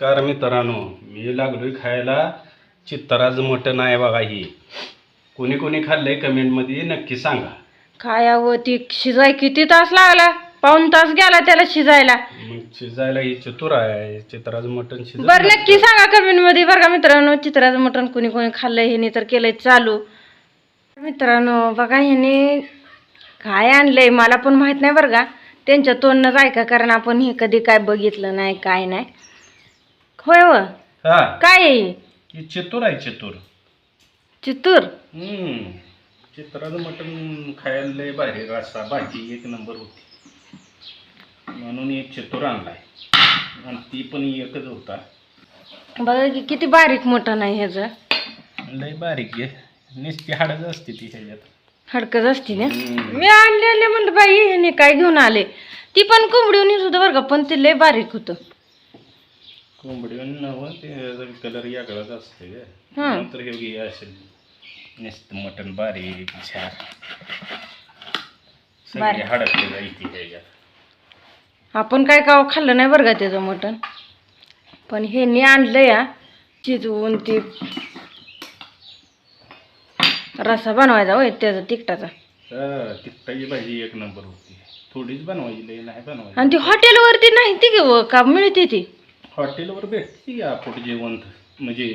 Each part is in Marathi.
नमस्कार मित्रांनो. मी लागलोय खायला. चित्तराज मटण आहे बघा ही. कोणी कोणी खाल्लंय कमेंटमध्ये नक्की सांगा. खायावं ती शिजाय किती तास लागला? पाऊन तास गेला त्याला शिजायला. मग शिजायला ही चतुर आहे. चित्तराज मटण शिजत बरं. नक्की सांगा कमेंटमध्ये. बरं का मित्रांनो चित्राचं मटण कोणी कोणी खाल्लंय ह्याने तर केलंय चालू. मित्रांनो बघा ह्याने काय आणलंय मला पण माहीत नाही बरं का. त्यांच्या तोंडनंच ऐका कारण आपण हे कधी काय बघितलं नाही काय नाही. होय व? हा. काय? आहे हे? ही चतुर आहे चतुर. चित्तूर हम्म. मटण खायला लय भारी रस्सा भाजी एक नंबर होती. म्हणून एक चतुर आणलाय. आणि ती पण एकच होता. बघा की किती बारीक मटण आहे ह्याचं. लय बारीक आहे. नुसती हाडच असते ती ह्याच्यात. हडकच असते ना? हम्म. मी आणले आणले म्हणलं बाई ह्याने काय घेऊन आले. ती पण कोंबडी होतं बरं का पण ते लय बारीक होतं. कोंबडी नव्हं ते कलर याकडंच असते हं. नंतर हे घे असेल. नुसतं मटण बारीक छान. सगळी बारीक. हाडकले जायची ह्याच्यात. आपण काय का खाल्लं नाही बरं का त्याचं मटण? पण ह्याने आणलं या शिजवून ती रसा बनवायचा होय त्याचा तिखटाचा. हा, तिखटाची भाजी एक नंबर होती. थोडीच बनवायची नाही बनवायची. आणि ती हॉटेलवरती नाही ती घेऊ का मिळते ती? हॉटेलवर भेटते की अफूट जेवण? म्हणजे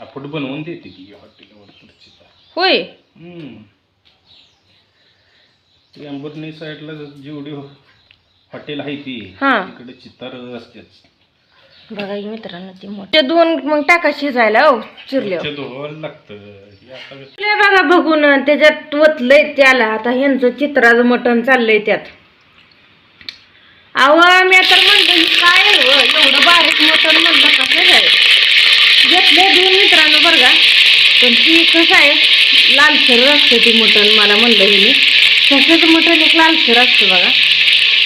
अफूट बनवून देते की हॉटेलवर तुळशीचा होय. ती साईडला जेवढी हॉटेल आहे ती हां. तिकडे चित्तार असतेच. बघा की मित्रांनो ती मोठी ते दोन मग टाका शिजायला हो चिरल्यावर धुवायला लागतं. हे आता ले बघा बघून त्याच्यात वतलंय त्याला. आता ह्यांचं चित्राचं मटण चाललंय त्यात. अव मी तर म्हणलं हे काय आहे व? एवढं बारीक मटण म्हणलं कसं काय? घेतलंय दोन मित्रांनो बरं का? पण ती कसं आहे लालसर असतं ते मटण मला म्हणलं हिने. तसंच मटण एक लालसर असतं बघा.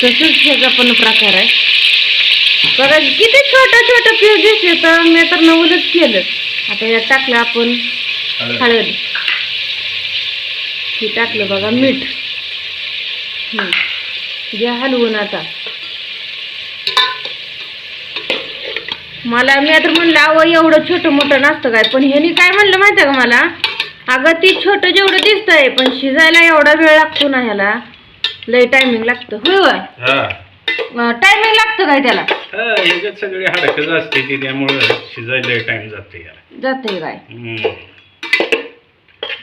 तसंच ह्याचा पण प्रकार आहे. बघा किती छोटं छोटं पीस दिसले तर मी तर नवलच केलं. आता यात टाकलं आपण हळद. हे टाकलं बघा मीठ. हं. घ्या हलवून आता. मला मी आता म्हणलं अहो एवढं छोटं मोठं नसतं काय? पण ह्यानी काय म्हणलं माहिती आहे का मला? अगं ती छोटं जेवढं दिसतंय पण शिजायला एवढा वेळ लागतो ना ह्याला. लय टायमिंग लागतं. होय हा. टायमिंग लागतं काय त्याला? हा, सगळी हाडकच असते ती त्यामुळं शिजायला टाइम जाते याला. जातंय काय? हम्म.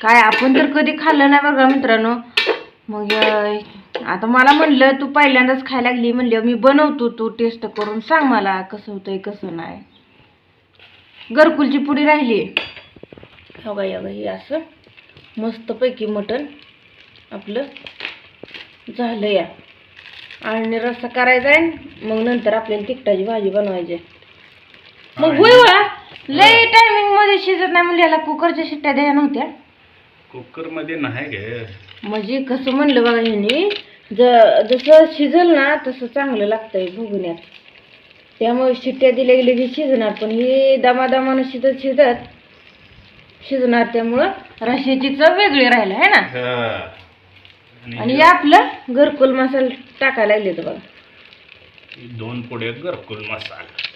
काय आपण तर कधी खाल्लं नाही बघा मित्रांनो मग अं, आता मला म्हणलं तू पहिल्यांदाच खायला लागली म्हणलं मी बनवतो तू टेस्ट करून. सांग मला कसं होतंय कसं नाही. घरकुलची पुडी राहिली. हो अगं हे असं मस्तपैकी मटण आपलं झालं या. आणि रस्सा करायचा आहे मग नंतर आपल्याला तिखटाची भाजी बनवायची आहे. मग होय लय टायमिंगमध्ये शिजत नाही म्हणजे याला कुकरच्या शिट्ट्या द्या नव्हत्या. कुकरमध्ये नाही गे. म्हणजे कसं म्हणलं बघा ह्यानी ज जसं शिजल ना तसं चांगलं लागतंय भुगण्यात. त्यामुळे शिट्ट्या दिल्या गेल्या की शिजणार पण हे दमादमानं शिजत शिजत शिजणार त्यामुळं रश्याची चव वेगळी राहिली आहे ना. आणि हे आपलं घरकुल मसाला टाकायला लागले तर बघा. दोन पुढे घरकुल मसाला.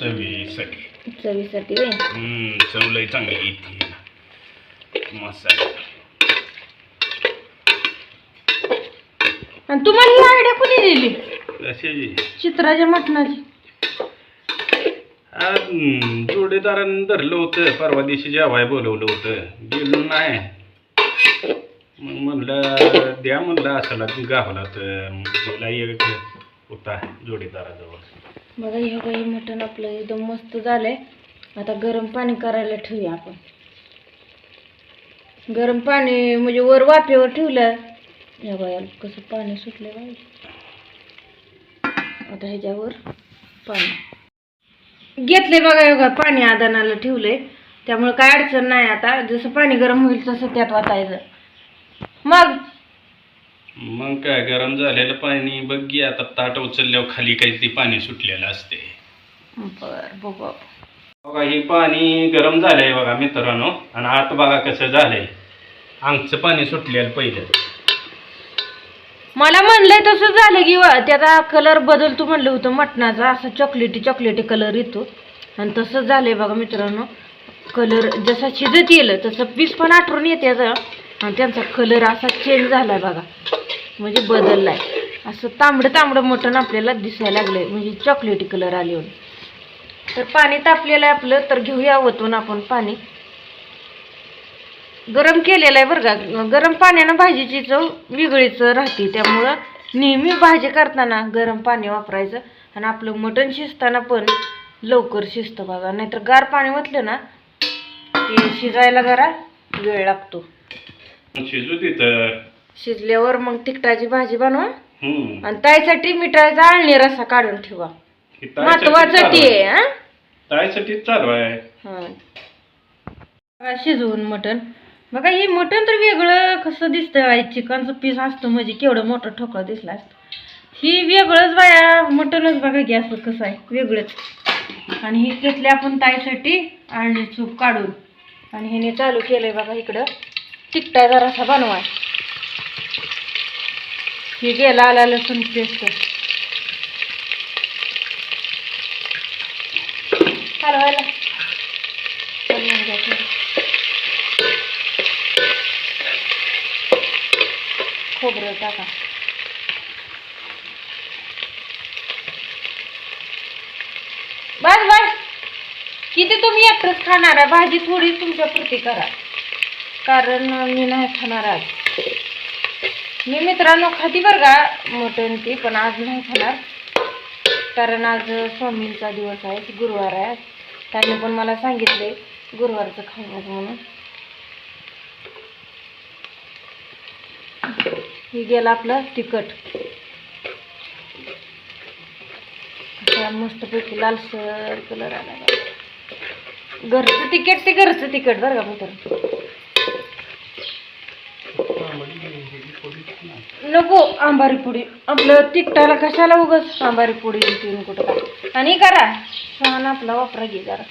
चवीसाठी. चवीसाठी होय. हम्म, चव लई चांगली येते. मसाला. आणि तुम्हाला ही आयडिया कोणी दिली? कशाची चित्राच्या मटणाची. आज जोडीदारानं धरलं होतं. परवा दिवशी जेवाय बोलवलं होतं. गेलो नाही. मग म्हणलं द्या म्हणलं असाला गावला तर. एक होता जोडीदाराजवळ. बघा हे काही मटण आपलं एकदम मस्त झालंय. आता गरम पाणी करायला ठेवूया आपण. गरम पाणी म्हणजे वर वाफेवर ठेवलं या बाया कसं पाणी सुटलं पाहिजे आता ह्याच्यावर पाणी. घेतले बघा बघा पाणी आदानाला ठेवलंय. त्यामुळे काय अडचण नाही आता. जसं पाणी गरम होईल तसं त्यात वाटायचं. मग? मग काय गरम झालेलं पाणी बघ आता ताट उचलल्यावर खाली काहीतरी पाणी सुटलेलं असते. बर बघू बघा हे पाणी गरम झालंय बघा मित्रांनो. आणि आत बघा कसं झालंय. आमचं पाणी सुटलेलं पहिलं. मला म्हणलंय तसं झालं की त्याचा कलर बदलतो म्हणलं होतं मटणाचा असा चॉकलेटी चॉकलेटी कलर येतो. आणि तसंच झालंय बघा मित्रांनो. कलर जसा शिजत येईल तसं पीस पण आठवून येते आता. आणि त्यांचा कलर असा चेंज झालाय बघा. म्हणजे बदललाय. असं तांबडं तांबडं मटण आपल्याला दिसायला लागलंय. म्हणजे चॉकलेटी कलर आले होते तर पाणी तापलेलं आहे आपलं तर घेऊया वतून आपण पाणी. गरम केलेलं आहे बरं का. गरम पाण्यानं भाजीची चव वेगळीच राहते. त्यामुळं नेहमी भाजी करताना गरम पाणी वापरायचं आणि आपलं मटण शिजताना पण लवकर शिजतं बघा. नाहीतर गार पाणी म्हटलं ना ते शिजायला जरा वेळ लागतो. शिजू तिथं शिजल्यावर मग तिखटाची भाजी बनवा. आणि त्यासाठी मिठाचा आळणी रसा काढून ठेवा. ताईसाठी महत्वाचं ते आहे. हा? ताईसाठीच चालू आहे. हा. शिजवून मटण. बघा हे मटण तर वेगळं कसं दिसतं चिकनचं पीस असतं म्हणजे केवढं मोठं ठोकळं दिसलं असतं. ही वेगळंच बाया मटणच बघा की असं कसं आहे वेगळंच. आणि हे घेतले आपण ताईसाठी आणि चूप काढून. आणि ह्याने चालू केलंय बघा इकडं. तिखटाचा जरासा बनवाय. हे गेला आला लसूण पेस्ट. हलवायला हलवून घ्या थोडं. खोबरं टाका. बस बस. किती तुम्ही एकटंच खाणार आहे? भाजी थोडी तुमच्या प्रती करा. कारण मी नाही खाणार आज. मी मित्रांनो खाती बरं का मटण ती पण आज नाही खाणार. कारण आज स्वामींचा दिवस आहे गुरुवार आहे. त्यांनी पण मला सांगितले गुरुवारचं खाणार म्हणून. हे गेलं आपलं तिखट. मस्तपैकी लालसर कलर आला. घरचं तिखट ते घरचं तिखट बरं का मित्र? नको आंबारी पुडी. आपलं तिखटाला कशाला उगच आंबारी पुडी तीन कुठं काय? आणि करा. छान आपला वापरा घे जरा.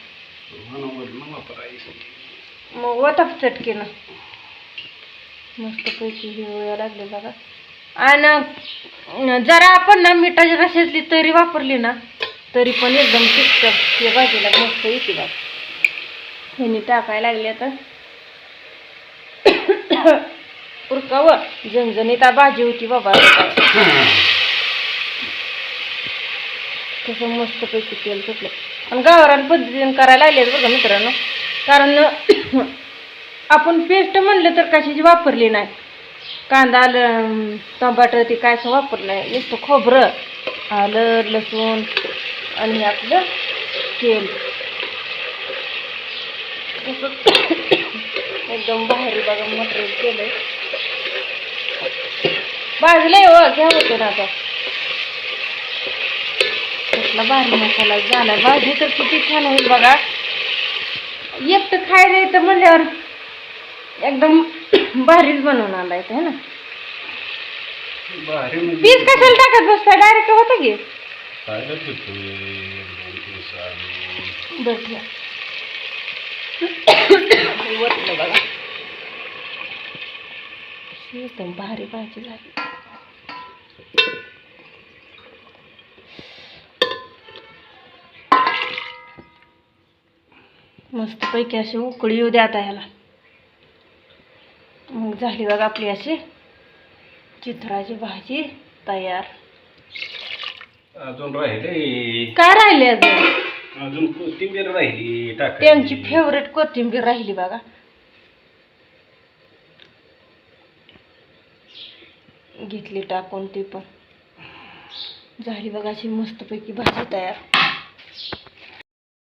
मग वताप चटकीनं. मस्तपैकी हिरवळ्या लागले बघा. आणि जरा आपण ना मिठाची रशातली तरी वापरली ना तरी पण एकदम तिखट या भाजीला मस्त येते बघा. ह्यानी टाकायला लागले आता. उरकाव. झणझणीत आ भाजी होती बाबा. कसं मस्तपैकी तेल सुटलं. आणि गावरान पद्धतीने करायला लागले बघा मित्रांनो. कारण आपण पेस्ट म्हणलं तर कशाची वापरली नाही? कांदा आलं टमाटर ते काय असं वापरलं नाही. नुसतं खोबरं आलं लसूण आणि आपलं तेल. एकदम बाहेर बघा मटेरियल केलं भाजलंय हो घ्या होते ना आता. कसला भारी मसाला झाला भाजी तर किती छान होईल बघा. एकटं खायला येतं म्हणल्यावर एकदम भारीच बनवून आलाय है ना? म्हणजे पीस कशाला टाकत बसता डायरेक्ट होतं की? एकदम भारी भाजी झाली. मस्तपैकी अशी उकळी येऊ द्या आता ह्याला. झाली बघा आपली अशी. चित्राची भाजी तयार. अजून राहिले? काय राहिले अजून? अजून कोथिंबीर राहिली टाकायची. त्यांची फेवरेट कोथिंबीर राहिली बघा. घेतली टाकून ती पण. झाली बघा अशी मस्तपैकी भाजी तयार.